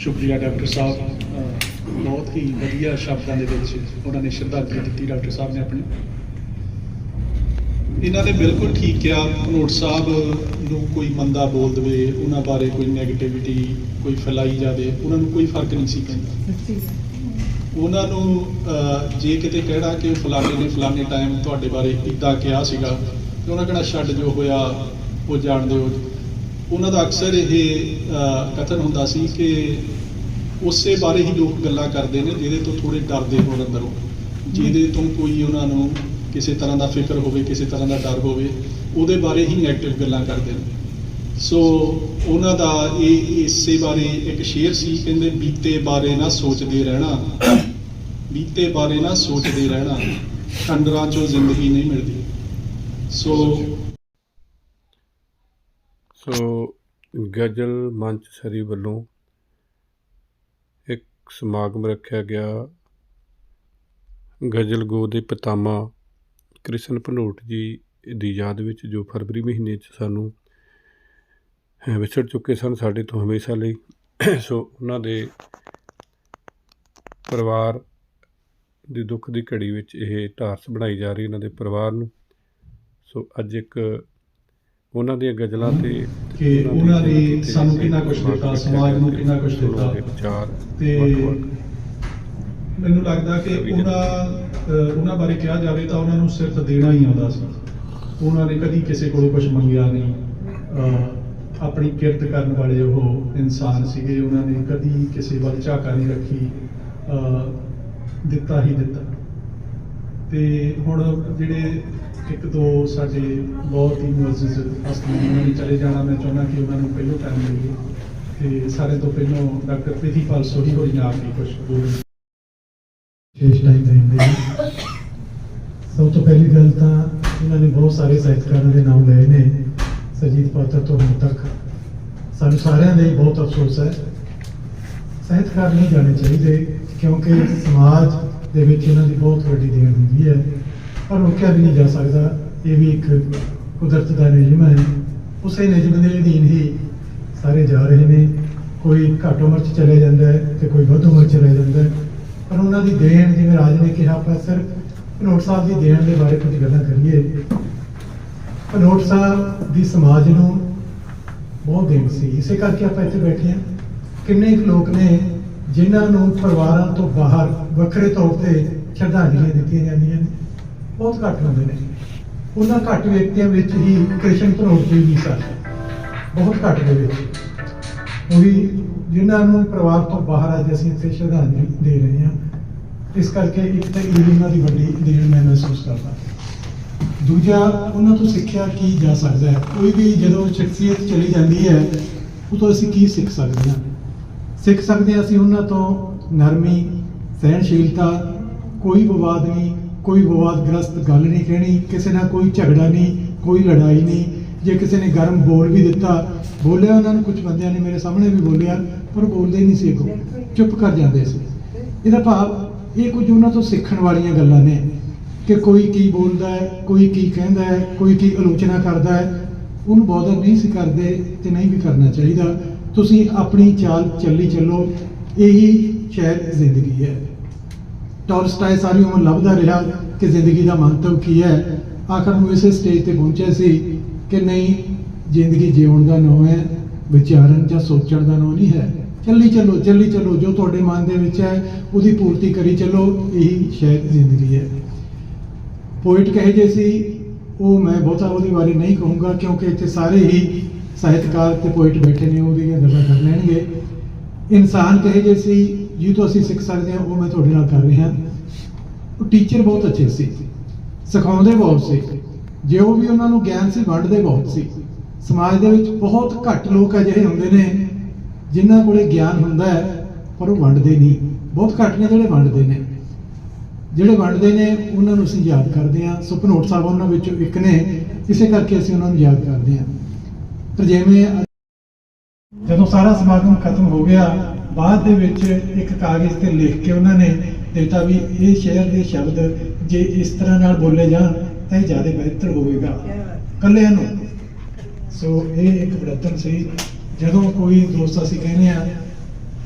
ਸ਼ੁਕਰੀਆ ਡਾਕਟਰ ਸਾਹਿਬ ਬਹੁਤ ਹੀ ਵਧੀਆ ਸ਼ਬਦਾਂ ਦੇ ਵਿੱਚ ਉਹਨਾਂ ਨੇ ਸ਼ਰਧਾਂਜਲੀ ਦਿੱਤੀ ਡਾਕਟਰ ਸਾਹਿਬ ਨੇ ਆਪਣੀ। ਇਹਨਾਂ ਨੇ ਬਿਲਕੁਲ ਠੀਕ ਕਿਹਾ ਭਨੋਟ ਸਾਹਿਬ ਨੂੰ ਕੋਈ ਮੰਦਾ ਬੋਲ ਦਵੇ, ਉਹਨਾਂ ਬਾਰੇ ਕੋਈ ਨੈਗੇਟਿਵਿਟੀ ਕੋਈ ਫੈਲਾਈ ਜਾਵੇ, ਉਹਨਾਂ ਨੂੰ ਕੋਈ ਫ਼ਰਕ ਨਹੀਂ ਸੀ ਪੈਂਦਾ। ਉਹਨਾਂ ਨੂੰ ਜੇ ਕਿਤੇ ਕਹਿਣਾ ਕਿ ਫਲਾਣੇ ਨੇ ਫਲਾਣੇ ਟਾਈਮ ਤੁਹਾਡੇ ਬਾਰੇ ਇਦਾਂ ਕਿਹਾ ਸੀਗਾ, ਤੇ ਉਹਨਾਂ ਕਹਿਣਾ, ਛੱਡ ਜੋ ਹੋਇਆ, ਉਹ ਜਾਣਦੇ ਹੋ ਉਹਨਾਂ ਦਾ ਅਕਸਰ ਇਹ ਕਥਨ ਹੁੰਦਾ ਸੀ ਕਿ ਉਸੇ ਬਾਰੇ ਹੀ ਲੋਕ ਗੱਲਾਂ ਕਰਦੇ ਨੇ, ਜਿਹਦੇ ਤੋਂ ਥੋੜੇ ਡਰਦੇ ਹੋਣ ਅੰਦਰੋਂ। ਜਿਹਦੇ ਤੋਂ ਕੋਈ ਉਹਨਾਂ ਨੂੰ ਕਿਸੇ ਤਰ੍ਹਾਂ ਦਾ ਫਿਕਰ ਹੋਵੇ, ਕਿਸੇ ਤਰ੍ਹਾਂ ਦਾ ਡਰ ਹੋਵੇ, ਉਹਦੇ ਬਾਰੇ ਹੀ ਨੈਗੇਟਿਵ ਗੱਲਾਂ ਕਰਦੇ ਨੇ। ਸੋ ਉਹਨਾਂ ਦਾ ਇਹ ਇਸੇ ਬਾਰੇ ਇੱਕ ਸ਼ੇਰ ਸੀ, ਕਹਿੰਦੇ, ਬੀਤੇ ਬਾਰੇ ਨਾ ਸੋਚਦੇ ਰਹਿਣਾ। ਬੀਤੇ ਬਾਰੇ ਨਾ ਸੋਚਦੇ ਰਹਿਣਾ, ਖੰਡਰਾਂ ਚੋਂ ਜ਼ਿੰਦਗੀ ਨਹੀਂ ਮਿਲਦੀ। ਸੋ ਸੋ ਗਜ਼ਲ ਮੰਚ ਸਰੀ ਵੱਲੋਂ ਇੱਕ ਸਮਾਗਮ ਰੱਖਿਆ ਗਿਆ। ਗਜ਼ਲ ਗੋ ਦੇ ਪਿਤਾਮਾ ਕ੍ਰਿਸ਼ਨ ਭਨੋਟ ਜੀ ਦੀ ਯਾਦ ਵਿੱਚ, ਜੋ ਫਰਵਰੀ ਮਹੀਨੇ 'ਚ ਸਾਨੂੰ ਵਿਛੜ ਚੁੱਕੇ ਸਨ ਸਾਡੇ ਤੋਂ ਹਮੇਸ਼ਾ ਲਈ। ਸੋ ਉਹਨਾਂ ਦੇ ਪਰਿਵਾਰ ਦੀ ਦੁੱਖ ਦੀ ਘੜੀ ਵਿੱਚ ਇਹ ਢਾਰਸ ਬਣਾਈ ਜਾ ਰਹੀ ਇਹਨਾਂ ਦੇ ਪਰਿਵਾਰ ਨੂੰ। ਸੋ ਅੱਜ ਇੱਕ ਉਹਨਾਂ ਦੀਆਂ ਗਜ਼ਲਾਂ ਤੇ ਕਿ ਉਹਨਾਂ ਨੇ ਸਾਨੂੰ ਕਿੰਨਾ ਕੁਛ ਦਿੱਤਾ, ਸਮਾਜ ਨੂੰ ਕਿੰਨਾ ਕੁਛ ਦਿੱਤਾ। ਦੇ ਤੇ ਮੈਨੂੰ ਲੱਗਦਾ ਕਿ ਉਹਨਾਂ ਉਹਨਾਂ ਬਾਰੇ ਕਿਹਾ ਜਾਵੇ ਤਾਂ ਉਹਨਾਂ ਨੂੰ ਸਿਰਫ ਦੇਣਾ ਹੀ ਆਉਂਦਾ ਸੀ। ਉਹਨਾਂ ਨੇ ਕਦੀ ਕਿਸੇ ਕੋਲੋਂ ਕੁਝ ਮੰਗਿਆ ਨਹੀਂ। ਅਹ, ਆਪਣੀ ਕਿਰਤ ਕਰਨ ਵਾਲੇ ਉਹ ਇਨਸਾਨ ਸੀਗੇ ਉਹਨਾਂ ਨੇ ਕਦੀ ਕਿਸੇ ਵੱਲ ਝਾਕਾ ਨਹੀਂ ਰੱਖੀ। ਅਹ, ਦਿੱਤਾ ਹੀ ਦਿੱਤਾ। ਤੇ ਹੁਣ ਜਿਹੜੇ ਇੱਕ ਦੋ ਸਾਡੇ ਬਹੁਤ ਹੀ ਮੁਅੱਜ਼ਜ਼ ਹਸਪਤਾਲ ਉਹਨਾਂ ਨੇ ਚਲੇ ਜਾਣਾ। ਮੈਂ ਚਾਹੁੰਦਾ ਕਿ ਉਹਨਾਂ ਨੂੰ ਪਹਿਲੋਂ ਟਾਈਮ ਦੇਈਏ ਤੇ ਸਾਰੇ ਤੋਂ ਪਹਿਲੋਂ ਡਾਕਟਰ ਪ੍ਰੀਤੀਪਾਲ ਸੋਢੀ ਹੋਰੀ ਨਾਲ ਆਪ ਹੀ ਕੁਝ ਬੋਲਣ। ਵਿਸ਼ੇਸ਼ ਟਾਈਮ ਦੇਣ ਸਭ ਤੋਂ ਪਹਿਲੀ ਗੱਲ ਤਾਂ ਇਹਨਾਂ ਨੇ ਬਹੁਤ ਸਾਰੇ ਸਾਹਿਤਕਾਰਾਂ ਦੇ ਨਾਮ ਲਏ ਨੇ। ਸਜੀਤ ਪਾਤਰ ਤੋਂ ਹੁਣ ਤੱਕ। ਸਾਨੂੰ ਸਾਰਿਆਂ ਲਈ ਬਹੁਤ ਅਫਸੋਸ ਹੈ। ਸਾਹਿਤਕਾਰ ਨਹੀਂ ਜਾਣੇ ਚਾਹੀਦੇ, ਕਿਉਂਕਿ ਸਮਾਜ ਦੇ ਵਿੱਚ ਇਹਨਾਂ ਦੀ ਬਹੁਤ ਵੱਡੀ ਦੇਣ ਹੁੰਦੀ ਹੈ। ਪਰ ਰੋਕਿਆ ਵੀ ਨਹੀਂ ਜਾ ਸਕਦਾ। ਇਹ ਵੀ ਇੱਕ ਕੁਦਰਤ ਦਾ ਨਿਯਮ ਹੈ। ਉਸੇ ਨਿਯਮ ਦੇ ਅਧੀਨ ਹੀ ਸਾਰੇ ਜਾ ਰਹੇ ਨੇ। ਕੋਈ ਘੱਟ ਉਮਰ 'ਚ ਚਲੇ ਜਾਂਦਾ ਹੈ ਤੇ ਕੋਈ ਵੱਧ ਉਮਰ 'ਚ ਚਲੇ ਜਾਂਦਾ ਹੈ। ਪਰ ਉਹਨਾਂ ਦੀ ਦੇਣ, ਜਿਵੇਂ ਰਾਜ ਨੇ ਕਿਹਾ, ਆਪਾਂ ਸਿਰਫ ਭਨੋਟ ਸਾਹਿਬ ਦੀ ਦੇਣ ਦੇ ਬਾਰੇ ਕੁਝ ਗੱਲਾਂ ਕਰੀਏ। ਭਨੋਟ ਸਾਹਿਬ ਦੀ ਸਮਾਜ ਨੂੰ ਬਹੁਤ ਦੇਣ ਸੀ। ਇਸੇ ਕਰਕੇ ਆਪਾਂ ਇੱਥੇ ਬੈਠੇ ਹਾਂ। ਕਿੰਨੇ ਕੁ ਲੋਕ ਨੇ ਜਿਨ੍ਹਾਂ ਨੂੰ ਪਰਿਵਾਰਾਂ ਤੋਂ ਬਾਹਰ ਵੱਖਰੇ ਤੌਰ ਤੇ ਸ਼ਰਧਾਂਜਲੀਆਂ ਦਿੱਤੀਆਂ ਜਾਂਦੀਆਂ ਨੇ, ਬਹੁਤ ਘੱਟ ਹੁੰਦੇ ਨੇ। ਉਹਨਾਂ ਘੱਟ ਵਿਅਕਤੀਆਂ ਵਿੱਚ ਹੀ ਕ੍ਰਿਸ਼ਨ ਭਨੋਟ ਜੀ ਵੀ ਸਨ। ਬਹੁਤ ਘੱਟ ਦੇ ਵਿੱਚ। ਉਹ ਵੀ ਜਿਨ੍ਹਾਂ ਨੂੰ ਪਰਿਵਾਰ ਤੋਂ ਬਾਹਰ ਅੱਜ ਅਸੀਂ ਇੱਥੇ ਸ਼ਰਧਾਂਜਲੀ ਦੇ ਰਹੇ ਹਾਂ, ਇਸ ਕਰਕੇ ਇੱਕ ਤਾਂ ਇਹ ਉਹਨਾਂ ਦੀ ਵੱਡੀ ਦੇਣ ਮੈਂ ਮਹਿਸੂਸ ਕਰਦਾ। ਦੂਜਾ, ਉਹਨਾਂ ਤੋਂ ਸਿੱਖਿਆ ਕੀ ਜਾ ਸਕਦਾ ਹੈ? ਕੋਈ ਵੀ ਜਦੋਂ ਸ਼ਖਸੀਅਤ ਚਲੀ ਜਾਂਦੀ ਹੈ ਉਹ ਤੋਂ ਅਸੀਂ ਕੀ ਸਿੱਖ ਸਕਦੇ ਹਾਂ? ਸਿੱਖ ਸਕਦੇ ਹਾਂ ਅਸੀਂ ਉਹਨਾਂ ਤੋਂ, ਨਰਮੀ, ਸਹਿਣਸ਼ੀਲਤਾ, ਕੋਈ ਵਿਵਾਦ ਨਹੀਂ, ਕੋਈ ਵਿਵਾਦਗ੍ਰਸਤ ਗੱਲ ਨਹੀਂ ਕਹਿਣੀ, ਕਿਸੇ ਨਾਲ ਕੋਈ ਝਗੜਾ ਨਹੀਂ, ਕੋਈ ਲੜਾਈ ਨਹੀਂ। ਜੇ ਕਿਸੇ ਨੇ ਗਰਮ ਬੋਲ ਵੀ ਦਿੱਤਾ, ਬੋਲਿਆ ਉਹਨਾਂ ਨੂੰ, ਕੁਝ ਬੰਦਿਆਂ ਨੇ ਮੇਰੇ ਸਾਹਮਣੇ ਵੀ ਬੋਲਿਆ, ਪਰ ਉਹ ਬੋਲਦੇ ਨਹੀਂ ਸੀ ਉਹ ਚੁੱਪ ਕਰ ਜਾਂਦੇ ਸੀ। ਇਹਦਾ ਭਾਵ, ਇਹ ਕੁਝ ਉਹਨਾਂ ਤੋਂ ਸਿੱਖਣ ਵਾਲੀਆਂ ਗੱਲਾਂ ਨੇ ਕਿ ਕੋਈ ਕੀ ਬੋਲਦਾ ਹੈ, ਕੋਈ ਕੀ ਕਹਿੰਦਾ ਹੈ, ਕੋਈ ਕੀ ਆਲੋਚਨਾ ਕਰਦਾ ਹੈ। ਉਹਨੂੰ ਬਹੁਤਾ ਨਹੀਂ ਸੀ ਕਰਦੇ ਤੇ ਨਹੀਂ ਵੀ ਕਰਨਾ ਚਾਹੀਦਾ। ਤੁਸੀਂ ਆਪਣੀ ਚਾਲ ਚੱਲੀ ਚੱਲੋ, ਇਹੀ ਸ਼ਾਇਦ ਜ਼ਿੰਦਗੀ ਹੈ। ਟੋਲਸਟਾਏ ਸਾਰੀ ਉਮਰ ਲੱਭਦਾ ਰਿਹਾ ਕਿ ਜ਼ਿੰਦਗੀ ਦਾ ਮੰਤਵ ਕੀ ਹੈ। ਆਖਰ ਨੂੰ ਇਸੇ ਸਟੇਜ ਤੇ ਪਹੁੰਚਿਆ ਸੀ ਕਿ ਨਹੀਂ, ਜ਼ਿੰਦਗੀ ਜਿਉਣ ਦਾ ਨਾਮ ਹੈ, ਵਿਚਾਰਨ ਜਾਂ ਸੋਚਣ ਦਾ ਨਾਮ ਨਹੀਂ ਹੈ। ਚੱਲੀ ਚੱਲੋ ਚੱਲੀ ਚੱਲੋ, ਜੋ ਤੁਹਾਡੇ ਮਨ ਦੇ ਵਿੱਚ ਹੈ, ਉਹਦੀ ਪੂਰਤੀ ਕਰੀ ਚੱਲੋ, ਇਹੀ ਸ਼ਾਇਦ ਜ਼ਿੰਦਗੀ ਹੈ। ਪੋਇਟ ਕਹੇ ਜੇ ਸੀ, ਉਹ ਮੈਂ ਬਹੁਤਾ ਉਹਦੇ ਬਾਰੇ ਨਹੀਂ ਕਹੂੰਗਾ, ਕਿਉਂਕਿ ਇੱਥੇ ਸਾਰੇ ਹੀ ਸਾਹਿਤਕਾਰ ਤੇ ਪੋਇਟ ਬੈਠੇ ਨੇ ਉਹਦੀਆਂ ਗੱਲਾਂ ਕਰ ਲੈਣਗੇ। ਇਨਸਾਨ ਕਹੇ ਜੇ ਸੀ, ਜੀ ਤੋਂ ਅਸੀਂ ਸਿੱਖ ਸਕਦੇ ਹਾਂ, ਉਹ ਮੈਂ ਤੁਹਾਡੇ ਨਾਲ ਕਰ ਰਿਹਾ। ਉਹ ਟੀਚਰ ਬਹੁਤ ਅੱਛੇ ਸੀ, ਸਿਖਾਉਂਦੇ ਬਹੁਤ ਸੀ। ਜੇ ਉਹ ਵੀ ਉਹਨਾਂ ਨੂੰ ਗਿਆਨ ਸੀ, ਵੰਡਦੇ ਬਹੁਤ ਸੀ। ਸਮਾਜ ਦੇ ਵਿੱਚ ਬਹੁਤ ਘੱਟ ਲੋਕ ਅਜਿਹੇ ਹੁੰਦੇ ਨੇ, ਜਿਨ੍ਹਾਂ ਕੋਲੇ ਗਿਆਨ ਹੁੰਦਾ ਹੈ, ਪਰ ਉਹ ਵੰਡਦੇ ਨਹੀਂ। ਬਹੁਤ ਘੱਟ ਨੇ ਜਿਹੜੇ ਵੰਡਦੇ ਨੇ। ਜਿਹੜੇ ਵੰਡਦੇ ਨੇ, ਉਹਨਾਂ ਨੂੰ ਅਸੀਂ ਯਾਦ ਕਰਦੇ ਹਾਂ। ਸੁਪਨੋਟ ਸਾਹਿਬ ਉਹਨਾਂ ਵਿੱਚੋਂ ਇੱਕ ਨੇ, ਇਸੇ ਕਰਕੇ ਅਸੀਂ ਉਹਨਾਂ ਨੂੰ ਯਾਦ ਕਰਦੇ ਹਾਂ। ਜਿਵੇਂ ਜਦੋਂ ਸਾਰਾ ਸਮਾਗਮ ਖਤਮ ਹੋ ਗਿਆ ਬਾਅਦ ਦੇ ਵਿੱਚ ਇੱਕ ਕਾਗਜ਼ ਤੇ ਲਿਖ ਕੇ ਉਹਨਾਂ ਨੇ ਦਿੱਤਾ ਵੀ ਇਹ ਸ਼ੇਅਰ ਦੇ ਸ਼ਬਦ ਜੇ ਇਸ ਤਰ੍ਹਾਂ ਨਾਲ ਬੋਲੇ ਜਾਣ ਤਾਂ ਇਹ ਜ਼ਿਆਦਾ ਬਿਹਤਰ ਹੋਵੇਗਾ। ਕੱਲਿਆਂ ਨੂੰ। ਸੋ ਇਹ ਇੱਕ ਬੜਤਨ ਸੀ। ਜਦੋਂ ਕੋਈ ਦੋਸਤ ਅਸੀਂ ਕਹਿੰਦੇ ਆ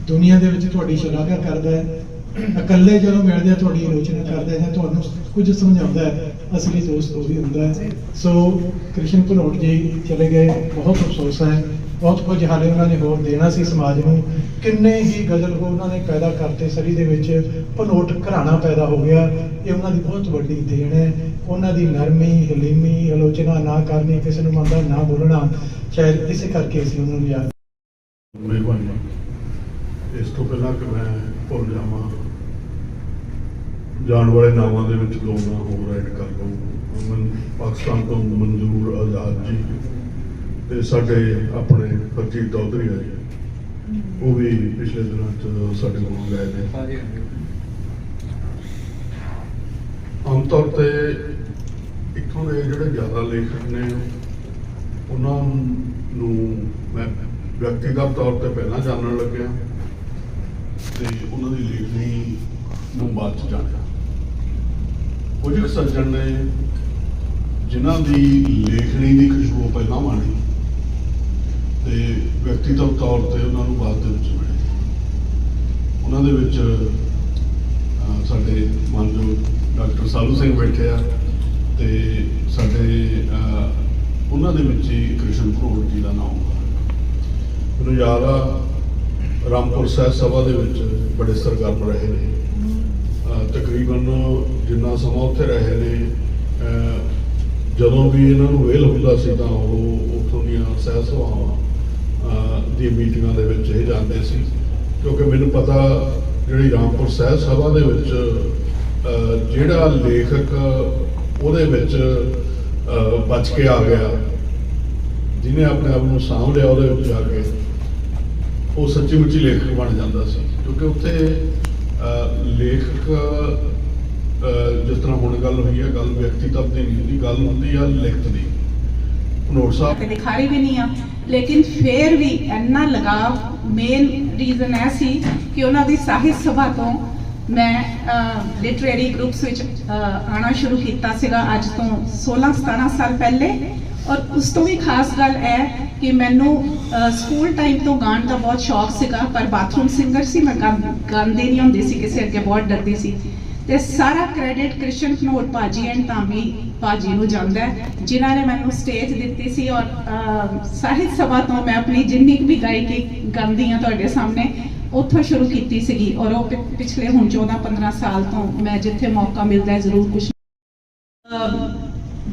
ਦੁਨੀਆ ਦੇ ਵਿੱਚ ਤੁਹਾਡੀ ਸ਼ਲਾਘਾ ਕਰਦਾ ਹੈ ਇਕੱਲੇ ਜਦੋਂ ਮਿਲਦੇ ਆ, ਤੁਹਾਡੀ ਆਲੋਚਨਾ ਕਰਦਾ ਹੈ ਤੁਹਾਨੂੰ ਕੁਝ ਸਮਝਾਉਂਦਾ ਹੈ। ਅਸਲੀ ਦੋਸਤ, ਉਹ ਵੀ ਹੁੰਦਾ ਹੈ। ਸੋ ਕ੍ਰਿਸ਼ਨ ਭਨੋਟ ਜੀ ਚਲੇ ਗਏ। ਬਹੁਤ ਅਫਸੋਸ ਹੈ। ਬਹੁਤ ਕੁਝ ਹਾਲੇ ਉਹਨਾਂ ਨੇ ਹੋਰ ਦੇਣਾ ਸੀ ਸਮਾਜ ਨੂੰ। ਕਿੰਨੇ ਹੀ ਗਜ਼ਲ ਹੋ ਉਹਨਾਂ ਨੇ ਪੈਦਾ ਕਰਤੇ ਸਰੀ ਦੇ ਵਿੱਚ। ਭਨੋਟ ਘਰਾਣਾ ਪੈਦਾ ਹੋ ਗਿਆ। ਇਹ ਉਹਨਾਂ ਦੀ ਬਹੁਤ ਵੱਡੀ ਦੇਣ ਹੈ। ਉਹਨਾਂ ਦੀ ਨਰਮੀ, ਹਲੀਮੀ ਆਲੋਚਨਾ ਨਾ ਕਰਨੀ, ਕਿਸੇ ਨੂੰ ਮੰਨਦਾ, ਨਾ ਬੋਲਣਾ। ਸ਼ਾਇਦ ਇਸੇ ਕਰਕੇ ਅਸੀਂ ਉਹਨਾਂ ਨੂੰ ਯਾਦ ਮਿਹਰਬਾਨੀ ਇਸ ਤੋਂ ਪਹਿਲਾਂ ਕਿ ਮੈਂ ਭੁੱਲ ਜਾਵਾਂ ਜਾਣ ਵਾਲੇ ਨਾਵਾਂ ਦੇ ਵਿੱਚ ਦੋ ਨਾਂ ਹੋਰ ਐਡ ਕਰ ਲਵਾਂ ਮਨ ਪਾਕਿਸਤਾਨ ਤੋਂ ਮਨਜ਼ੂਰ ਆਜ਼ਾਦ ਜੀ। ਤੇ ਸਾਡੇ ਆਪਣੇ ਫਰਜੀਤ ਚੌਧਰੀ ਆ ਜੀ। ਉਹ ਵੀ ਪਿਛਲੇ ਦਿਨਾਂ ਚ ਸਾਡੇ ਕੋਲ ਗਏ। ਨੇ ਆਮ ਤੌਰ ਤੇ ਇੱਥੋਂ ਦੇ ਜਿਹੜੇ ਜ਼ਿਆਦਾ ਲੇਖਕ ਨੇ ਉਹਨਾਂ ਨੂੰ ਮੈਂ ਵਿਅਕਤੀਗਤ ਤੌਰ ਤੇ ਪਹਿਲਾਂ ਜਾਣਨ ਲੱਗਿਆ। ਤੇ ਉਹਨਾਂ ਦੀ ਲੇਖਣੀ ਨੂੰ ਬਾਅਦ ਚ ਜਾਣਿਆ। ਕੁਝ ਕੁ ਸੱਜਣ ਨੇ ਜਿਨ੍ਹਾਂ ਦੀ ਲੇਖਣੀ ਦੀ ਖੁਸ਼ਬੂ ਪਹਿਲਾਂ ਮਾਣੀ ਤੇ ਵਿਅਕਤੀਗਤ ਤੌਰ ਤੇ ਉਹਨਾਂ ਨੂੰ ਬਾਅਦ ਦੇ ਵਿੱਚ ਮਿਲੇ। ਉਹਨਾਂ ਦੇ ਵਿੱਚ ਸਾਡੇ ਮਾਨਯੋਗ ਡਾਕਟਰ ਸਾਲੂ ਸਿੰਘ ਬੈਠੇ ਆ ਤੇ ਸਾਡੇ ਉਹਨਾਂ ਦੇ ਵਿੱਚ ਹੀ ਕ੍ਰਿਸ਼ਨ ਕਰੋੜ ਜੀ ਦਾ ਨਾਮ ਮੈਨੂੰ ਯਾਦ ਆ, ਰਾਮਪੁਰ ਸਾਹਿਬ ਸਭਾ ਦੇ ਵਿੱਚ ਬੜੇ ਸਰਗਰਮ ਰਹੇ ਨੇ। ਤਕਰੀਬਨ ਜਿੰਨਾ ਸਮਾਂ ਉੱਥੇ ਰਹੇ ਨੇ ਜਦੋਂ ਵੀ ਇਹਨਾਂ ਨੂੰ ਵੇਲ ਹੁੰਦਾ ਸੀ ਤਾਂ ਉਹ ਉੱਥੋਂ ਦੀਆਂ ਸਹਿ ਸਭਾਵਾਂ ਦੀ ਮੀਟਿੰਗਾਂ ਦੇ ਵਿੱਚ ਇਹ ਜਾਂਦੇ ਸੀ। ਕਿਉਂਕਿ ਮੈਨੂੰ ਪਤਾ ਜਿਹੜੀ ਰਾਮਪੁਰ ਸਾਹਿਬ ਸਭਾ ਦੇ ਵਿੱਚ ਜਿਹੜਾ ਲੇਖਕ ਉਹਦੇ ਵਿੱਚ ਬਚ ਕੇ ਆ ਗਿਆ, ਜਿਹਨੇ ਆਪਣੇ ਆਪ ਨੂੰ ਸਾਂਭ ਲਿਆ ਉਹਦੇ ਵਿੱਚ ਜਾ ਕੇ, ਉਹ ਸੱਚੀ ਮੁੱਚੀ ਲੇਖਕ ਬਣ ਜਾਂਦਾ ਸੀ। ਕਿਉਂਕਿ ਉੱਥੇ ਲੇਖਕ ਜਿਸ ਤਰ੍ਹਾਂ ਹੁਣ ਗੱਲ ਹੋਈ ਹੈ ਗੱਲ ਵਿਅਕਤੀਤਵ ਦੀ ਨਹੀਂ ਹੁੰਦੀ ਗੱਲ ਹੁੰਦੀ ਆ ਲਿਖਤ ਦੀ। ਨੋਟ ਸਾਹਿਬ। ਦਿਖਾਰੀ ਵੀ ਨਹੀਂ ਆ। ਲੇਕਿਨ ਫੇਰ ਵੀ ਇੰਨਾ ਲਗਾਵ ਮੇਨ ਰੀਜ਼ਨ ਇਹ ਸੀ ਕਿ ਉਹਨਾਂ ਦੀ ਸਾਹਿਤ ਸਭਾ ਤੋਂ ਮੈਂ ਲਿਟਰੇਰੀ ਗਰੁੱਪਸ ਵਿੱਚ ਅਹ, ਆਉਣਾ ਸ਼ੁਰੂ ਕੀਤਾ ਸੀਗਾ ਅੱਜ ਤੋਂ 16 17 ਸਾਲ ਪਹਿਲੇ। ਔਰ ਉਸ ਤੋਂ ਵੀ ਖਾਸ ਗੱਲ ਹੈ ਕਿ ਮੈਨੂੰ ਸਕੂਲ ਟਾਈਮ ਤੋਂ ਗਾਣ ਦਾ ਬਹੁਤ ਸ਼ੌਕ ਸੀਗਾ, ਪਰ ਬਾਥਰੂਮ ਸਿੰਗਰ ਸੀ, ਮੈਂ ਗਾ- ਗਾਉਂਦੀ ਨਹੀਂ ਹੁੰਦੀ ਸੀ, ਕਿਸੇ ਅੱਗੇ ਬਹੁਤ ਡਰਦੀ ਸੀ। ਤੇ ਸਾਰਾ ਕ੍ਰੈਡਿਟ ਕ੍ਰਿਸ਼ਨ ਕਨੋਟ ਭਾਜੀ ਐਂਡ ਤਾਮੀ ਭਾਜੀ ਨੂੰ ਜਾਂਦਾ ਹੈ, ਜਿਨ੍ਹਾਂ ਨੇ ਮੈਨੂੰ ਸਟੇਜ ਦਿੱਤੀ ਸੀ ਔਰ ਸਾਹਿਤ ਸਭਾ ਤੋਂ ਮੈਂ ਆਪਣੀ ਜਿੰਨੀ ਕੁ ਵੀ ਗਾਇਕੀ ਗਾਉਂਦੀ ਹਾਂ ਤੁਹਾਡੇ ਸਾਹਮਣੇ, ਉੱਥੋਂ ਸ਼ੁਰੂ ਕੀਤੀ ਸੀਗੀ। ਔਰ ਉਹ ਪਿਛਲੇ ਹੁਣ 14 15 ਸਾਲ ਤੋਂ ਮੈਂ ਜਿੱਥੇ ਮੌਕਾ ਮਿਲਦਾ ਜ਼ਰੂਰ ਕੁਝ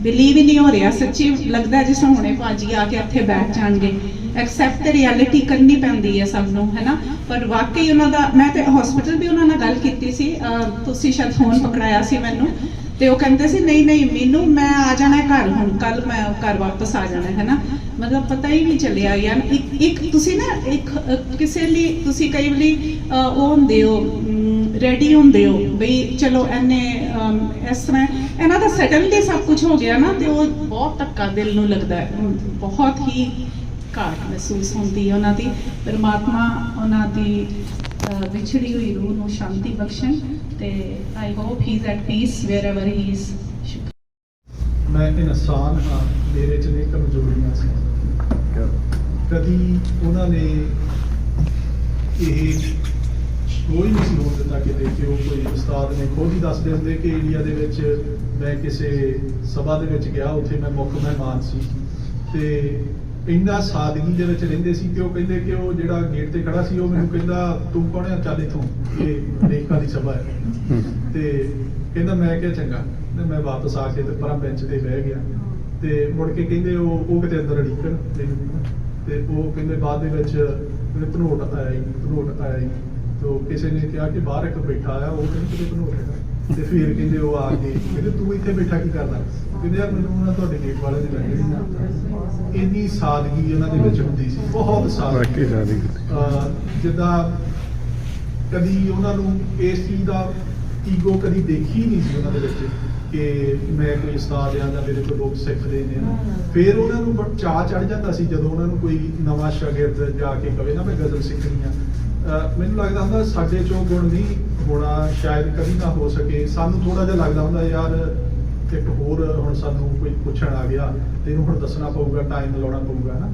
ਬਿਲੀਵ ਹੀ ਨਹੀਂ ਹੋ ਰਿਹਾ, ਸੱਚੀ ਲੱਗਦਾ ਜਿਸ ਹੁਣੇ ਭਾਜੀ ਆ ਕੇ ਇੱਥੇ ਬੈਠ ਜਾਣਗੇ। ਐਕਸੈਪਟ ਤੇ ਰਿਐਲਿਟੀ ਕਰਨੀ ਪੈਂਦੀ ਹੈ ਸਭ ਨੂੰ, ਹੈਨਾ? ਪਰ ਵਾਕਈ ਉਹਨਾਂ ਦਾ, ਮੈਂ ਤੇ ਹਸਪੀਟਲ ਵੀ ਉਹਨਾਂ ਨਾਲ ਗੱਲ ਕੀਤੀ ਸੀ ਤੁਸੀਂ ਸ਼ਾਇਦ ਫੋਨ ਪਕੜਾਇਆ ਸੀ ਮੈਨੂੰ, ਤੇ ਉਹ ਕਹਿੰਦੇ ਸੀ, ਨਹੀਂ ਨਹੀਂ, ਮੈਨੂੰ, ਮੈਂ ਆ ਜਾਣਾ ਘਰ, ਹੁਣ ਕੱਲ ਮੈਂ ਘਰ ਵਾਪਸ ਆ ਜਾਣਾ ਹੈ ਨਾ ਮਤਲਬ ਪਤਾ ਹੀ ਨਹੀਂ ਚੱਲਿਆ ਯਾਰ, ਇੱਕ ਇੱਕ, ਤੁਸੀਂ ਨਾ, ਇੱਕ ਕਿਸੇ ਲਈ, ਤੁਸੀਂ ਕਈ ਵਾਰੀ ਉਹ ਹੁੰਦੇ ਹੋ ਰੈਡੀ ਹੁੰਦੇ ਹੋ? ਬਈ ਚਲੋ ਐਨੇ ਇਸ ਤਰ੍ਹਾਂ ਇਹਨਾਂ ਦਾ ਸਡਨਲੀ ਸਭ ਕੁਝ ਹੋ ਗਿਆ ਨਾ ਤੇ ਉਹ ਬਹੁਤ ਧੱਕਾ ਦਿਲ ਨੂੰ ਲੱਗਦਾ ਹੈ। ਬਹੁਤ ਹੀ ਘਾਟ ਮਹਿਸੂਸ ਹੁੰਦੀ ਹੈ ਉਹਨਾਂ ਦੀ। ਪਰਮਾਤਮਾ ਉਹਨਾਂ ਦੀ ਵਿਛੜੀ ਹੋਈ ਰੂਹ ਨੂੰ ਸ਼ਾਂਤੀ ਬਖਸ਼ਣ ਤੇ I hope he is at peace wherever he is ਮੈਂ ਇਨਸਾਨ ਹਾਂ ਮੇਰੇ ਚ ਨੇ ਕਮਜ਼ੋਰੀਆਂ ਸੀ। ਕਦੀ ਉਹਨਾਂ ਨੇ ਇਹ ਕੋਈ ਨਹੀਂ ਸੀ ਹੋਣ ਦਿੱਤਾ ਕਿ ਦੇਖਿਓ ਕੋਈ ਉਸਤਾਦ ਨੇ ਖੁਦ ਹੀ ਦੱਸਦੇ ਹੁੰਦੇ ਕਿ ਇੰਡੀਆ ਦੇ ਵਿੱਚ ਮੈਂ ਕਿਸੇ ਸਭਾ ਦੇ ਵਿੱਚ ਗਿਆ, ਉੱਥੇ ਮੈਂ ਮੁੱਖ ਮਹਿਮਾਨ ਸੀ। ਤੇ ਇੰਨਾ ਸਾਦਗੀ ਦੇ ਵਿੱਚ ਰਹਿੰਦੇ ਸੀ ਕਿ ਉਹ ਕਹਿੰਦੇ ਕਿ ਉਹ ਜਿਹੜਾ ਗੇਟ ਤੇ ਖੜਾ ਸੀ, ਉਹ ਮੈਨੂੰ ਕਹਿੰਦਾ, ਤੂੰ ਕੌਣ ਹੈ ਚੱਲ ਇੱਥੋਂ। ਇਹ ਲੇਖਕਾਂ ਦੀ ਸਭਾ ਹੈ। ਤੇ ਕਹਿੰਦਾ, ਮੈਂ ਕਿਹਾ, ਚੰਗਾ। ਤੇ ਮੈਂ ਵਾਪਸ ਆ ਕੇ ਤੇ ਪਰਾਂ ਬੈਂਚ ਤੇ ਬਹਿ ਗਿਆ। ਤੇ ਮੁੜ ਕੇ ਕਹਿੰਦੇ, ਉਹ ਉਹ ਕਿਤੇ ਅੰਦਰ ਅੜੀਕਣ ਤੇ ਉਹ ਕਹਿੰਦੇ, ਬਾਅਦ ਦੇ ਵਿੱਚ ਮੇਰੇ ਭਨੋਟ ਆਇਆ ਹੀ ਭਨੋਟ ਆਇਆ ਹੀ। ਤੋ ਕਿਸੇ ਨੇ ਕਿਹਾ ਕਿ ਬਾਹਰ ਇੱਕ ਬੈਠਾ ਆ ਉਹ ਕਹਿੰਦੇ ਕਿਤੇ ਭਨੋਟ ਹੈਗਾ ਤੇ ਫਿਰ ਕਹਿੰਦੇ ਉਹ ਆ ਕੇ ਕਹਿੰਦੇ ਤੂੰ ਇੱਥੇ ਬੈਠਾ ਕੀ ਕਰਦਾ? ਕਹਿੰਦੇ ਯਾਰ ਮੈਨੂੰ ਉਹਨਾਂ ਤੁਹਾਡੇ ਗੇਟ ਵਾਲੇ ਨੇ ਲੱਗੇ ਇੰਨੀ ਸਾਦਗੀ ਉਹਨਾਂ ਦੇ ਵਿੱਚ ਹੁੰਦੀ ਸੀ ਬਹੁਤ ਸਾਦਗੀ। ਜਿੱਦਾਂ ਕਦੀ ਉਹਨਾਂ ਨੂੰ ਇਸ ਚੀਜ਼ ਦਾ ਈਗੋ ਕਦੀ ਦੇਖੀ ਨਹੀਂ ਸੀ ਉਹਨਾਂ ਦੇ ਵਿੱਚ ਕਿ ਮੈਂ ਕੋਈ ਉਸਤਾਦ ਆ ਜਾਂ ਮੇਰੇ ਕੋਲ ਲੋਕ ਸਿੱਖਦੇ ਨੇ ਨਾ। ਫਿਰ ਉਹਨਾਂ ਨੂੰ ਚਾਅ ਚੜ ਜਾਂਦਾ ਸੀ ਜਦੋਂ ਉਹਨਾਂ ਨੂੰ ਕੋਈ ਨਵਾਂ ਸ਼ਾਗਿਰਦ ਜਾ ਕੇ ਕਵੇ ਨਾ ਮੈਂ ਗਜ਼ਲ ਸਿੱਖਣੀ ਆ। ਮੈਨੂੰ ਲੱਗਦਾ ਹੁੰਦਾ ਸਾਡੇ ਚੋਂ ਗੁਣ ਨਹੀਂ ਹੋਣਾ ਸ਼ਾਇਦ ਕਦੀ ਨਾ ਹੋ ਸਕੇ। ਸਾਨੂੰ ਥੋੜਾ ਜਿਹਾ ਲੱਗਦਾ ਹੁੰਦਾ ਯਾਰ ਇੱਕ ਹੋਰ ਹੁਣ ਸਾਨੂੰ ਕੋਈ ਪੁੱਛਣ ਆ ਗਿਆ ਤੇ ਇਹਨੂੰ ਹੁਣ ਦੱਸਣਾ ਪਊਗਾ ਟਾਈਮ ਲਾਉਣਾ ਪਊਗਾ ਨਾ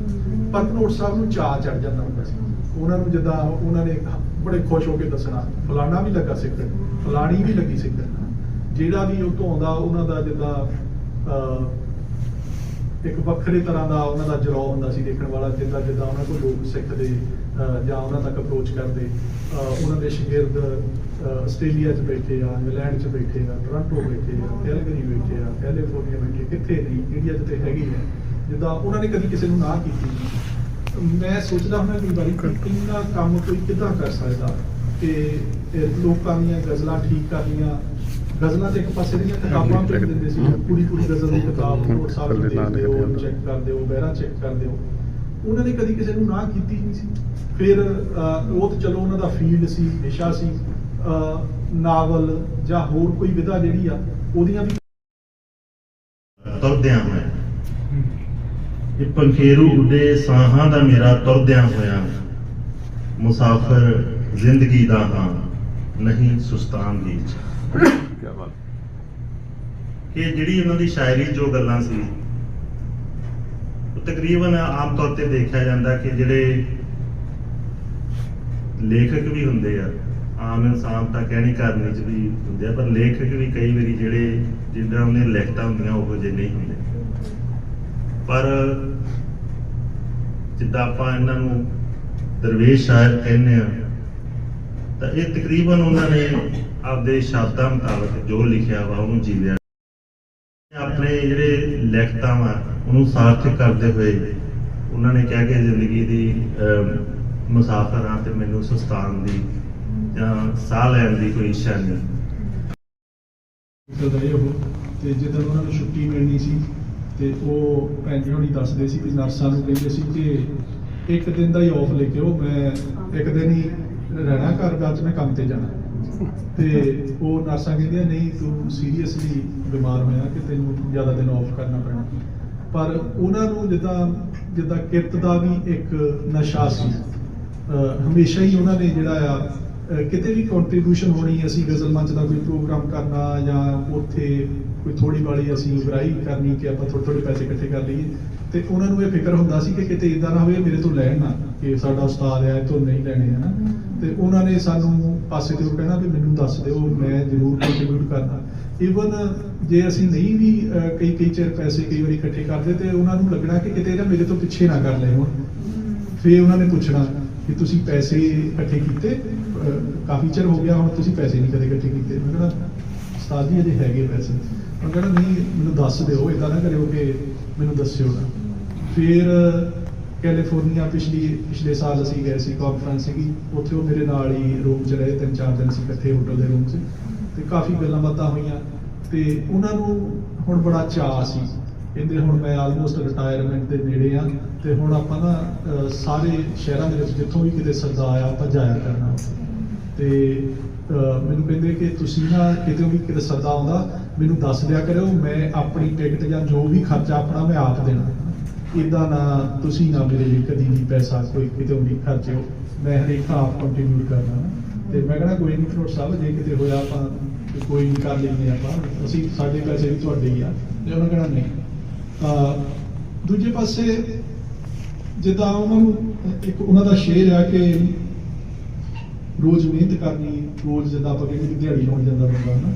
ਪਰ ਨੋਟ ਸਾਹਿਬ ਨੂੰ ਚਾਅ ਚੜ ਜਾਂਦਾ ਹੁੰਦਾ ਸੀ। ਉਹਨਾਂ ਨੂੰ ਜਿੱਦਾਂ ਉਹਨਾਂ ਨੇ ਬੜੇ ਖੁਸ਼ ਹੋ ਕੇ ਦੱਸਣਾ ਫਲਾਣਾ ਵੀ ਲੱਗਾ ਸਿੱਖਣ ਫਲਾਣੀ ਵੀ ਲੱਗੀ ਸਿੱਖਣ ਜਿਹੜਾ ਵੀ ਉਹ ਤੋਂ ਆਉਂਦਾ ਉਹਨਾਂ ਦਾ ਜਿੱਦਾਂ ਅਹ, ਇੱਕ ਵੱਖਰੇ ਤਰ੍ਹਾਂ ਦਾ ਉਹਨਾਂ ਦਾ ਜਰੌ ਹੁੰਦਾ ਸੀ ਦੇਖਣ ਵਾਲਾ ਜਿੱਦਾਂ ਜਿੱਦਾਂ ਉਹਨਾਂ ਕੋਲ ਲੋਕ ਸਿੱਖਦੇ ਜਾਂ ਉਹਨਾਂ ਤੱਕ ਅਪਰੋਚ ਕਰਦੇ ਉਹਨਾਂ ਦੇ ਸ਼ਾਗਿਰਦ ਆਸਟ੍ਰੇਲੀਆ 'ਚ ਬੈਠੇ ਆ ਇੰਗਲੈਂਡ 'ਚ ਬੈਠੇ ਆ ਟੋਰਾਂਟੋ ਬੈਠੇ ਆ ਕੈਲਗਰੀ ਬੈਠੇ ਆ ਕੈਲੀਫੋਰਨੀਆ ਬੈਠੇ ਕਿੱਥੇ ਨਹੀਂ ਇੰਡੀਆ 'ਚ ਤੇ ਹੈਗੇ ਹੀ ਜਿੱਦਾਂ ਉਹਨਾਂ ਨੇ ਕਦੀ ਕਿਸੇ ਨੂੰ ਨਾ ਕੀਤੀ। ਮੈਂ ਸੋਚਦਾ ਹੁੰਦਾ ਕਈ ਵਾਰੀ ਕਿ ਇੰਨਾ ਕੰਮ ਕੋਈ ਕਿੱਦਾਂ ਕਰ ਸਕਦਾ ਕਿ ਲੋਕਾਂ ਦੀਆਂ ਗਜ਼ਲਾਂ ਠੀਕ ਕਰਨੀਆਂ ਗਜ਼ਲਾਂ ਤੇ ਇੱਕ ਪਾਸੇ ਦੀਆਂ ਕਿਤਾਬਾਂ ਦਿੰਦੇ ਸੀ ਪੂਰੀ ਪੂਰੀ ਗਜ਼ਲ ਦੀ ਕਿਤਾਬ ਨੋਟ ਸਾਹਿਬ ਦੇਖਦੇ ਹੋ ਚੈੱਕ ਕਰਦੇ ਹੋ ਬਹਿਰਾ ਚੈੱਕ ਕਰਦੇ ਹੋ ਉਹਨਾਂ ਨੇ ਕਦੀ ਕਿਸੇ ਨੂੰ ਨਾ ਕੀਤੀ ਨਹੀਂ ਸੀ। ਫਿਰ ਉਹ ਤਾਂ ਚਲੋ ਉਹਨਾਂ ਦਾ ਫੀਲਡ ਸੀ ਵਿਸ਼ਾ ਸੀ ਨਾਵਲ ਜਾਂ ਹੋਰ ਕੋਈ ਵਿਧਾ ਜਿਹੜੀ ਆ ਉਹਦੀਆਂ ਵੀ ਤੁਰਦਿਆਂ ਹੋਇਆ ਇਹ ਪੰਖੇਰੂ ਉੱਡੇ ਸਾਹਾਂ ਦਾ ਮੇਰਾ ਤੁਰਦਿਆਂ ਹੋਇਆ ਮੁਸਾਫਰ ਜ਼ਿੰਦਗੀ ਦਾ ਹਾਂ ਨਹੀਂ ਸੁਸਤਾਨ ਦੀ ਕੀ ਬਾਤ। ਕਿ ਜਿਹੜੀ ਉਹਨਾਂ ਦੀ ਸ਼ਾਇਰੀ ਜੋ ਗੱਲਾਂ ਸੀ ਤਕਰੀਬਨ ਆਮ ਤੌਰ ਤੇ ਦੇਖਿਆ ਜਾਂਦਾ ਕਿ ਜਿਹੜੇ ਲੇਖਕ ਵੀ ਹੁੰਦੇ ਆ, ਆਮ ਇਨਸਾਨ ਤਾਂ ਕਹਿਣੀ ਕਰਨੀ ਚ ਵੀ ਹੁੰਦੇ ਆ, ਪਰ ਲੇਖਕ ਵੀ ਕਈ ਵਾਰੀ ਜਿਹੜੇ ਜਿੱਦਾਂ ਉਹਨੇ ਲਿਖਤਾਂ ਹੁੰਦੀਆਂ ਉਹ ਜਿਹੇ ਨਹੀਂ ਹੁੰਦੇ। ਪਰ ਜਿੱਦਾਂ ਆਪਾਂ ਇਹਨਾਂ ਨੂੰ ਦਰਵੇਸ਼ ਸ਼ਾਇਰ ਕਹਿੰਦੇ ਆ, ਤਾਂ ਇਹ ਤਕਰੀਬਨ ਉਹਨਾਂ ਨੇ ਆਪਦੇ ਸ਼ਬਦਾਂ ਮੁਤਾਬਕ ਜੋ ਲਿਖਿਆ ਵਾ ਉਹਨੂੰ ਜੀਵਿਆ ਆਪਣੇ ਜਿਹੜੇ ਲਿਖਤਾਂ ਵਾ ਉਹਨੂੰ ਸਾਰਥਕ ਕਰਦੇ ਹੋਏ ਉਹਨਾਂ ਨੇ ਕਿਹਾ ਕਿ ਜ਼ਿੰਦਗੀ ਦੀ ਮੁਸਾਫ਼ਰਾਂ ਤੇ ਮੈਨੂੰ ਸੁਸਤਾਨ ਦੀ ਜਾਂ ਸਾਹ ਲੈਣ ਦੀ ਕੋਈ ਇੱਛਾ ਨਹੀਂ। ਗਏ ਉਹ ਤੇ ਜਦੋਂ ਉਹਨਾਂ ਨੂੰ ਛੁੱਟੀ ਮਿਲਣੀ ਸੀ ਤੇ ਉਹ ਭੈਣ ਜੀ ਹੋਣੀ ਦੱਸਦੇ ਸੀ ਕਿ ਨਰਸਾਂ ਨੂੰ ਕਹਿੰਦੇ ਸੀ ਕਿ ਇੱਕ ਦਿਨ ਦਾ ਹੀ ਆਫ ਲੈ ਕੇ ਉਹ ਮੈਂ ਇੱਕ ਦਿਨ ਹੀ ਰਹਿਣਾ ਘਰ ਬਾਅਦ 'ਚ ਮੈਂ ਕੰਮ ਤੇ ਜਾਣਾ। ਤੇ ਉਹ ਨਰਸਾਂ ਕਹਿੰਦੀਆਂ, ਨਹੀਂ, ਤੂੰ ਸੀਰੀਅਸਲੀ ਬਿਮਾਰ ਹੋਇਆ ਕਿ ਤੈਨੂੰ ਜ਼ਿਆਦਾ ਦਿਨ ਆਫ ਕਰਨਾ ਪੈਣਾ। ਪਰ ਉਹਨਾਂ ਨੂੰ ਜਿੱਦਾਂ ਜਿੱਦਾਂ ਕਿਰਤ ਦਾ ਵੀ ਇੱਕ ਨਸ਼ਾ ਸੀ ਹਮੇਸ਼ਾ ਹੀ ਉਹਨਾਂ ਨੇ ਜਿਹੜਾ ਆ ਕਿਤੇ ਵੀ ਕੰਟਰੀਬਿਊਸ਼ਨ ਹੋਣੀ, ਅਸੀਂ ਗਜ਼ਲ ਮੰਚ ਦਾ ਕੋਈ ਪ੍ਰੋਗਰਾਮ ਕਰਨਾ ਜਾਂ ਉੱਥੇ ਕੋਈ ਥੋੜੀ ਬਾਲੀ ਅਸੀਂ ਉਗਰਾਈ ਕਰਨੀ ਕਿ ਆਪਾਂ ਥੋੜੇ ਥੋੜੇ ਪੈਸੇ ਇਕੱਠੇ ਕਰ ਲਈਏ, ਤੇ ਉਹਨਾਂ ਨੂੰ ਇਹ ਫਿਕਰ ਹੁੰਦਾ ਸੀ ਕਿ ਕਿਤੇ ਇਦਾਂ ਨਾ ਹੋਵੇ, ਮੇਰੇ ਤੋਂ ਲੈਣ ਨਾ, ਕਿ ਸਾਡਾ ਉਸਤਾਦ ਆ ਇਹ ਨਹੀਂ ਲੈਣੇ ਹਨਾ ਤੇ ਉਹਨਾਂ ਨੇ ਸਾਨੂੰ ਪਾਸੇ ਤੋਂ ਕਹਿਣਾ ਵੀ ਮੈਨੂੰ ਦੱਸ ਦਿਓ, ਮੈਂ ਜ਼ਰੂਰ ਕੰਟਰੀਬਿਊਟ ਕਰਨਾ। ਇਵਨ ਜੇ ਅਸੀਂ ਨਹੀਂ ਵੀ ਕਈ ਕਈ ਚਿਰ ਪੈਸੇ ਕਈ ਵਾਰੀ ਇਕੱਠੇ ਕਰਦੇ ਤੇ ਉਹਨਾਂ ਨੂੰ ਲੱਗਣਾ ਕਿ ਕਿਤੇ ਇਹਦਾ ਮੇਰੇ ਤੋਂ ਪਿੱਛੇ ਨਾ ਕਰ ਲਏ ਹੁਣ। ਫਿਰ ਉਹਨਾਂ ਨੇ ਪੁੱਛਣਾ ਕਿ ਤੁਸੀਂ ਪੈਸੇ ਇਕੱਠੇ ਕੀਤੇ? ਕਾਫੀ ਚਿਰ ਹੋ ਗਿਆ ਹੁਣ ਤੁਸੀਂ ਪੈਸੇ ਨਹੀਂ ਕਦੇ ਇਕੱਠੇ ਕੀਤੇ। ਮੈਂ ਕਹਿੰਦਾ ਉਸਤਾਦ ਜੀ ਅਜੇ ਹੈਗੇ ਪੈਸੇ। ਮੈਂ ਕਹਿੰਦਾ ਨਹੀਂ ਮੈਨੂੰ ਦੱਸ ਦਿਓ ਇਦਾਂ ਨਾ ਕਰਿਓ ਕਿ ਮੈਨੂੰ ਦੱਸਿਓ ਨਾ। ਫਿਰ ਕੈਲੀਫੋਰਨੀਆ ਪਿਛਲੀ ਪਿਛਲੇ ਸਾਲ ਅਸੀਂ ਗਏ ਸੀ ਕਾਨਫਰੰਸ ਸੀਗੀ। ਉੱਥੇ ਉਹ ਮੇਰੇ ਨਾਲ ਹੀ ਰੂਮ 'ਚ ਰਹੇ ਤਿੰਨ ਚਾਰ ਦਿਨ ਸੀ ਇਕੱਠੇ ਹੋਟਲ ਦੇ ਰੂਮ 'ਚ। ਤੇ ਕਾਫੀ ਗੱਲਾਂ ਬਾਤਾਂ ਹੋਈਆਂ। ਤੇ ਉਹਨਾਂ ਨੂੰ ਹੁਣ ਬੜਾ ਚਾਅ ਸੀ। ਕਹਿੰਦੇ ਹੁਣ ਮੈਂ ਆਲਮੋਸਟ ਰਿਟਾਇਰਮੈਂਟ ਦੇ ਨੇੜੇ ਆ ਤੇ ਹੁਣ ਆਪਾਂ ਨਾ ਸਾਰੇ ਸ਼ਹਿਰਾਂ ਦੇ ਵਿੱਚ ਜਿੱਥੋਂ ਵੀ ਕਿਤੇ ਸੱਦਾ ਆਇਆ, ਆਪਾਂ ਜਾਇਆ ਕਰਨਾ। ਤੇ ਮੈਨੂੰ ਕਹਿੰਦੇ ਕਿ ਤੁਸੀਂ ਨਾ ਕਿਤੇ ਵੀ ਕਿਤੇ ਸੱਦਾ ਆਉਂਦਾ, ਮੈਨੂੰ ਦੱਸ ਦਿਆ ਕਰਿਓ, ਮੈਂ ਆਪਣੀ ਟਿਕਟ ਜਾਂ ਜੋ ਵੀ ਖਰਚਾ ਆਪਣਾ ਮੈਂ ਆਪ ਦੇਣਾ। ਇਦਾਂ ਨਾ ਤੁਸੀਂ ਨਾ ਮੇਰੇ ਲਈ ਕਦੀ ਵੀ ਪੈਸਾ ਕੋਈ ਕਿਤੇ ਵੀ ਖਰਚਿਓ। ਮੈਂ ਹਰੇਕ ਆਪ ਕੰਟੀਨਿਊ ਕਰਨਾ। ਤੇ ਮੈਂ ਕਹਿੰਦਾ ਕੋਈ ਨਹੀਂ ਫਰੋਡ ਸਾਹਿਬ, ਜੇ ਕਿਤੇ ਹੋਇਆ ਆਪਾਂ ਤੇ ਕੋਈ ਨਹੀਂ ਕਰ ਲੈਂਦੇ ਆਪਾਂ। ਅਸੀਂ ਸਾਡੇ ਪੈਸੇ ਵੀ ਤੁਹਾਡੇ ਹੀ ਆ। ਤੇ ਉਹਨਾਂ ਕਹਿਣਾ ਨਹੀਂ। ਅਹ ਦੂਜੇ ਪਾਸੇ ਜਿੱਦਾਂ ਉਹਨਾਂ ਨੂੰ, ਇੱਕ ਉਹਨਾਂ ਦਾ ਸ਼ੇਰ ਆ ਕਿ ਰੋਜ਼ ਮਿਹਨਤ ਕਰਨੀ, ਰੋਜ਼ ਜਿੱਦਾਂ ਆਪਾਂ ਕਹਿੰਦੇ ਦਿਹਾੜੀ ਲਾਉਣ ਜਾਂਦਾ ਬੰਦਾ ਨਾ।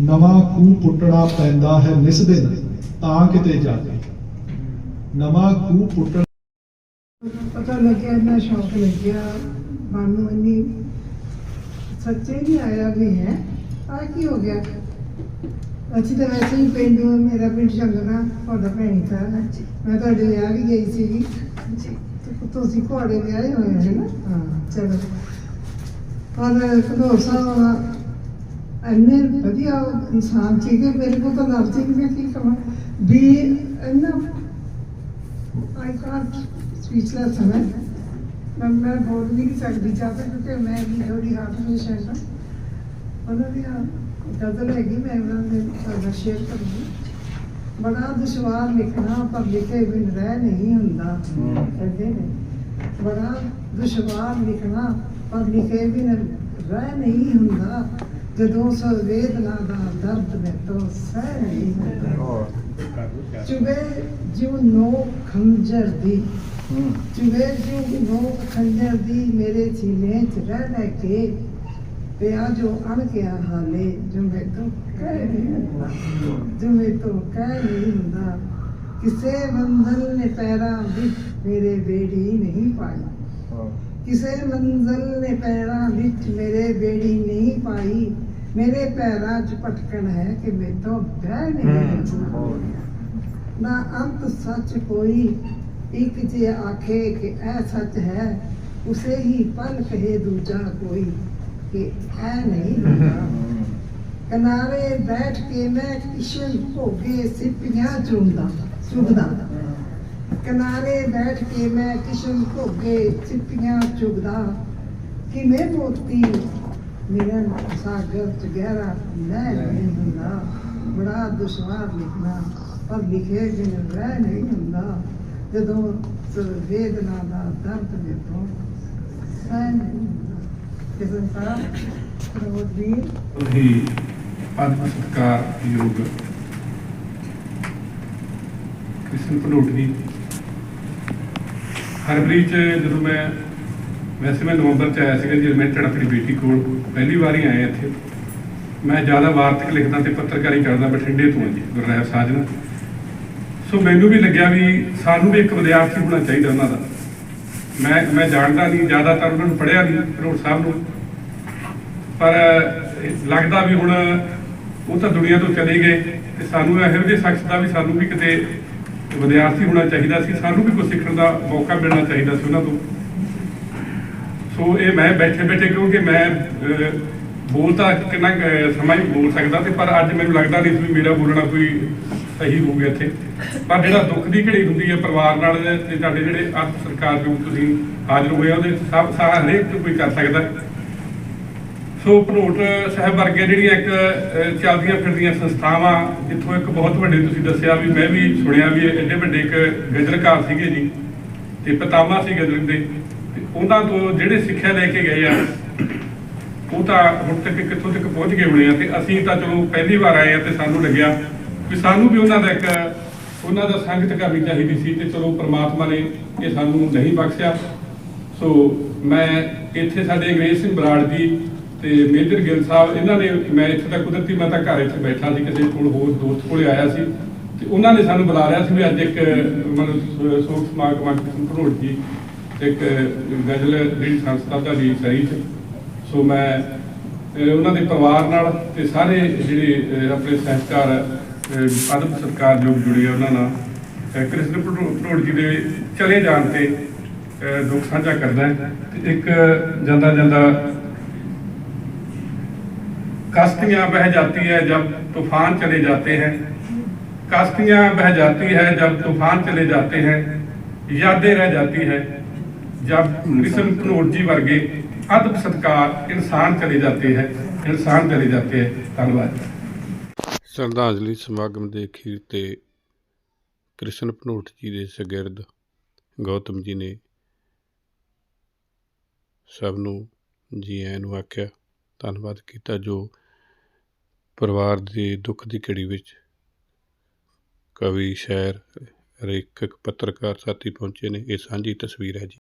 ਨਵਾਂ ਖੂਹ ਪੁੱਟਣਾ ਪੈਂਦਾ ਹੈ ਨਿਸ ਦਿਨ, ਤਾਂ ਕਿਤੇ ਜਾ ਕੇ ਨਵਾਂ ਖੂਹ ਪੁੱਟਣ ਪਤਾ ਲੱਗਿਆ, ਇੰਨਾ ਸ਼ੌਕ ਲੱਗਿਆ। ਮਨ ਨੂੰ ਇੰਨੀ ਸੱਚੇ ਨਹੀਂ ਆਇਆ ਵੀ ਹੈ ਆ ਕੀ ਹੋ ਗਿਆ? ਅਸੀਂ ਤਾਂ ਵੈਸੇ ਹੀ ਪਿੰਡ ਮੇਰਾ ਪਿੰਡ ਸ਼ੰਗਰਾ ਤੁਹਾਡਾ ਭੈਣੀ ਤਾਂ ਮੈਂ ਤੁਹਾਡੇ ਵਿਆਹ ਵੀ ਗਈ ਸੀਗੀ। ਤੇ ਤੁਸੀਂ ਘੋੜੇ ਵਿਆਹੇ ਹੋਏ ਹੈ ਨਾ? ਹਾਂ। ਚਲੋ। ਔਰ ਕਦੋਂ ਸਾਹਿਬ ਇੰਨੇ ਵਧੀਆ ਇਨਸਾਨ ਸੀਗੇ ਮੇਰੇ ਕੋਲ ਤਾਂ ਲਫ਼ਜ਼ ਹੀ ਨਹੀਂ ਕੀ ਕਹਾਂ ਵੀ ਇੰਨਾ I can't speechless ਹਾਂ ਮੈਂ ਬੋਲ ਨਹੀਂ ਸਕਦੀ ਚਾਹਤੇ ਕਿਉਂਕਿ ਮੈਂ ਵੀ ਥੋੜੀ ਹਾਰਟ ਪੇਸ਼ੈਂਟ ਹਾਂ ਉਹਨਾਂ ਦੀ ਗਜ਼ਲ ਹੈਗੀ ਮੈਂ ਉਹਨਾਂ ਦੇ ਨਾਲ ਸ਼ੇਅਰ ਕਰੂੰਗੀ ਬੜਾ ਦੁਸ਼ਵਾਰ ਲਿਖਣਾ ਪਰ ਲਿਖੇ ਬਿਨ ਰਹਿ ਨਹੀਂ ਹੁੰਦਾ ਕਹਿੰਦੇ ਨੇ। ਬੜਾ ਦੁਸ਼ਵਾਰ ਲਿਖਣਾ ਪਰ ਲਿਖੇ ਬਿਨ ਰਹਿ ਨਹੀਂ ਹੁੰਦਾ ਜਦੋਂ ਸੰਵੇਦਨਾ ਦਾ ਦਰਦ ਮੈਂ ਤੋਂ ਸਹਿ ਨਹੀਂ ਹੁੰਦਾ। ਚੁਬੇ ਜਿਉ ਨੋ ਖੰਜਰ ਦੀ ਚੁਵੇ ਜੂ ਨੋਕ ਖੰਜਰ ਦੀ ਮੇਰੇ ਸੀਨੇ ਚ ਰਹਿ ਰਹਿ ਕੇ ਪਿਆ ਜੋ ਅਣ ਗਿਆ ਹਾਲੇ ਜੋ ਮੈਂ ਤੋਂ ਕਹਿ ਨਹੀਂ ਹੁੰਦਾ। ਜੋ ਮੈਂ ਤੋਂ ਕਹਿ ਨਹੀਂ ਹੁੰਦਾ। ਕਿਸੇ ਮੰਜ਼ਲ ਨੇ ਪੈਰਾਂ ਵਿੱਚ ਮੇਰੇ ਬੇੜੀ ਨਹੀਂ ਪਾਈ। ਕਿਸੇ ਮੰਜ਼ਲ ਨੇ ਪੈਰਾਂ ਵਿੱਚ ਮੇਰੇ ਬੇੜੀ ਨਹੀਂ ਪਾਈ। ਮੇਰੇ ਪੈਰਾਂ 'ਚ ਭਟਕਣ ਹੈ ਕਿ ਮੈਥੋਂ ਬਹਿ ਨਹੀਂ ਹੁੰਦਾ ਨਾ ਅੰਤ ਸੱਚ ਕੋਈ ਇੱਕ ਜੇ ਆਖੇ ਕਿ ਇਹ ਸੱਚ ਹੈ ਉਸੇ ਹੀ ਪਲ ਕਹੇ ਦੂਜਾ ਕੋਈ ਕਿ ਇਹ ਨਹੀਂ ਹੁੰਦਾ ਕਿਨਾਰੇ ਬੈਠ ਕੇ ਮੈਂ ਕਿਸ਼ਨ ਭੋਗੇ ਸਿੱਪੀਆਂ ਚੁੰਦਾ ਚੁਗਦਾ ਕਿਨਾਰੇ ਬੈਠ ਕੇ ਮੈਂ ਕਿਸ਼ਨ ਭੋਗੇ ਸਿੱਪੀਆਂ ਚੁਗਦਾ ਕਿਵੇਂ ਮੋਤੀ ਮਿਲਨ ਸਾਗਰ ਚ ਗਹਿਰਾ ਲੈ ਨਹੀਂ ਹੁੰਦਾ ਬੜਾ ਦੁਸ਼ਵਾਰ ਲਿਖਣਾ ਪਰ ਲਿਖੇ ਬਿਨ ਰਹਿ ਨਹੀਂ ਹੁੰਦਾ ਜਦੋਂ ਵੇਦਨਾ ਦਾ ਦਰਦ ਵੇਖੋ ਸਹਿ ਨਹੀਂ ਹੁੰਦਾ। ਪ੍ਰਭੂ ਹੀ ਆਦਮ ਸਤਕਾਰ ਯੋਗ। ਕ੍ਰਿਸ਼ਨ ਭਨੋਟ ਜੀ ਫਰਵਰੀ ਚ ਜਦੋਂ ਮੈਂ, ਵੈਸੇ ਮੈਂ ਨਵੰਬਰ ਚ ਆਇਆ ਸੀਗਾ ਜੀ, ਮੈਂ ਆਪਣੀ ਬੇਟੀ ਕੋਲ, ਪਹਿਲੀ ਵਾਰੀ ਆਇਆ ਇੱਥੇ। ਮੈਂ ਜ਼ਿਆਦਾ ਵਾਰਤਕ ਲਿਖਦਾ ਤੇ ਪੱਤਰਕਾਰੀ ਕਰਦਾ, ਬਠਿੰਡੇ ਤੋਂ ਜੀ ਗੁਰਨਾਇਬ ਸਾਜਨ ਸੋ ਮੈਨੂੰ ਵੀ ਲੱਗਿਆ ਵੀ ਸਾਨੂੰ ਵੀ ਇੱਕ ਵਿਦਿਆਰਥੀ ਹੋਣਾ ਚਾਹੀਦਾ ਉਹਨਾਂ ਦਾ। ਮੈਂ ਮੈਂ ਜਾਣਦਾ ਨਹੀਂ, ਜ਼ਿਆਦਾਤਰ ਉਹਨਾਂ ਨੂੰ ਪੜ੍ਹਿਆ ਨਹੀਂ ਭਨੋਟ ਸਾਹਿਬ ਨੂੰ। ਪਰ ਲੱਗਦਾ ਵੀ ਹੁਣ ਉਹ ਤਾਂ ਦੁਨੀਆ ਤੋਂ ਚਲੇ ਗਏ ਤੇ ਸਾਨੂੰ ਇਹੋ ਜਿਹੇ ਸ਼ਖਸ ਦਾ ਵੀ ਸਾਨੂੰ ਵੀ ਕਿਤੇ ਵਿਦਿਆਰਥੀ ਹੋਣਾ ਚਾਹੀਦਾ ਸੀ। ਸਾਨੂੰ ਵੀ ਕੁਝ ਸਿੱਖਣ ਦਾ ਮੌਕਾ ਮਿਲਣਾ ਚਾਹੀਦਾ ਸੀ ਉਹਨਾਂ ਤੋਂ। ਸੋ ਇਹ ਮੈਂ ਬੈਠੇ ਬੈਠੇ ਕਿਉਂਕਿ ਮੈਂ ਬੋਲ ਤਾਂ ਕਿੰਨਾ ਸਮਾਂ ਹੀ ਬੋਲ ਸਕਦਾ ਤੇ ਪਰ ਅੱਜ ਮੈਨੂੰ ਲੱਗਦਾ ਨਹੀਂ ਵੀ ਮੇਰਾ ਬੋਲਣਾ ਕੋਈ ਸਹੀ ਹੋ ਗਿਆ ਇੱਥੇ। ਪਰ ਜਿਹੜਾ ਦੁੱਖ ਦੀ ਘੜੀ ਹੁੰਦੀ ਹੈ ਪਰਿਵਾਰ ਨਾਲ ਤੇ ਸਾਡੇ ਜਿਹੜੇ ਅਰਥ ਸਰਕਾਰ ਜੋ ਤੁਸੀਂ ਹਾਜ਼ਰ ਹੋਏ ਉਹਦੇ ਸਭ, ਸਾਰਾ ਹਰੇਕ ਕੋਈ ਕਰ ਸਕਦਾ ਸੋ ਭਨੋਟ ਸਾਹਿਬ ਵਰਗੀਆਂ ਜਿਹੜੀਆਂ ਇੱਕ ਚੱਲਦੀਆਂ ਫਿਰਦੀਆਂ ਸੰਸਥਾਵਾਂ, ਜਿੱਥੋਂ ਇੱਕ ਬਹੁਤ ਵੱਡੇ ਤੁਸੀਂ ਦੱਸਿਆ ਵੀ ਮੈਂ ਵੀ ਸੁਣਿਆ ਵੀ ਐਡੇ ਵੱਡੇ ਇੱਕ ਗਜ਼ਲਕਾਰ ਸੀਗੇ ਜੀ, ਤੇ ਪਤਾਮਾ ਸੀ ਗਜ਼ਲ ਦੇ ਉਹਨਾਂ ਤੋਂ ਜਿਹੜੇ ਸਿੱਖਿਆ ਲੈ ਕੇ ਗਏ ਆ ਉਹ ਤਾਂ ਹੁਣ ਤੱਕ ਕਿੱਥੋਂ ਤੱਕ ਪਹੁੰਚ ਗਏ ਹੋਣੇ ਆ ਤੇ ਅਸੀਂ ਤਾਂ ਚਲੋ ਪਹਿਲੀ ਵਾਰ ਆਏ ਆ ਤੇ ਸਾਨੂੰ ਲੱਗਿਆ ਵੀ ਸਾਨੂੰ ਵੀ ਉਹਨਾਂ ਦਾ ਇੱਕ, ਉਹਨਾਂ ਦਾ ਸੰਗਤ ਕਰਨੀ ਚਾਹੀਦੀ ਸੀ ਤੇ ਚਲੋ ਪ੍ਰਮਾਤਮਾ ਨੇ ਇਹ ਸਾਨੂੰ ਨਹੀਂ ਬਖਸ਼ਿਆ। ਸੋ ਮੈਂ ਇੱਥੇ ਸਾਡੇ ਅੰਗਰੇਜ਼ ਸਿੰਘ ਬਰਾੜ ਜੀ ਤੇ ਮੇਜਰ ਗਿੱਲ ਸਾਹਿਬ, ਇਹਨਾਂ ਨੇ ਮੈਂ ਇੱਥੇ ਤਾਂ ਕੁਦਰਤੀ ਮੈਂ ਤਾਂ ਘਰ ਇੱਥੇ ਬੈਠਾ ਸੀ, ਕਿਸੇ ਕੋਲ ਹੋਰ ਦੋਸਤ ਕੋਲੇ ਆਇਆ ਸੀ ਤੇ ਉਹਨਾਂ ਨੇ ਸਾਨੂੰ ਬੁਲਾ ਲਿਆ ਸੀ ਵੀ ਅੱਜ ਇੱਕ ਮਤਲਬ ਸੋਖ ਸਮਾਗਮ ਅੱਜ ਜੀ, ਇੱਕ ਗਜ਼ਲ ਜਿਹੜੀ ਸੰਸਥਾ ਦਾ ਦੀ ਸਹੀ ਚ ਸੋ ਮੈਂ ਅਹ, ਉਹਨਾਂ ਦੇ ਪਰਿਵਾਰ ਨਾਲ ਤੇ ਸਾਰੇ ਜਿਹੜੇ ਅਹ, ਆਪਣੇ ਸਹਿਕਾਰ ਅਹ, ਅਦਬ ਸਤਕਾਰ ਜੋ ਜੁੜੇ ਆ ਉਹਨਾਂ ਨਾਲ ਅਹ, ਕ੍ਰਿਸ਼ਨ ਭਨੋ- ਭਨੋਟ ਜੀ ਦੇ ਚਲੇ ਜਾਣ ਤੇ ਅਹ, ਦੁੱਖ ਸਾਂਝਾ ਕਰਦਾ ਹੈ ਤੇ ਇੱਕ ਜਾਂਦਾ ਜਾਂਦਾ कश्तियां बह जाती है जब तूफान चले जाते हैं कश्तियां बह जाती है जब तूफान चले जाते हैं यादें रह जाती है जब कृष्ण भनोट जी वर्गे अदब सत्कार इंसान चले जाते हैं इंसान चले जाते हैं धन्यवाद ਸ਼ਰਧਾਂਜਲੀ ਸਮਾਗਮ ਦੇ ਅਖੀਰ ਤੇ ਕ੍ਰਿਸ਼ਨ ਭਨੋਟ ਜੀ ਦੇ ਸ਼ਾਗਿਰਦ ਗੌਤਮ ਜੀ ਨੇ ਸਭ ਨੂੰ ਜੀ ਆਇਆਂ ਨੂੰ ਆਖਿਆ ਧੰਨਵਾਦ ਕੀਤਾ ਜੋ ਪਰਿਵਾਰ ਦੇ ਦੁੱਖ ਦੀ ਘੜੀ ਵਿੱਚ ਕਵੀ ਸ਼ਾਇਰ ਲੇਖਕ ਪੱਤਰਕਾਰ ਸਾਥੀ ਪਹੁੰਚੇ ਨੇ ਇਹ ਸਾਂਝੀ ਤਸਵੀਰ ਹੈ ਜੀ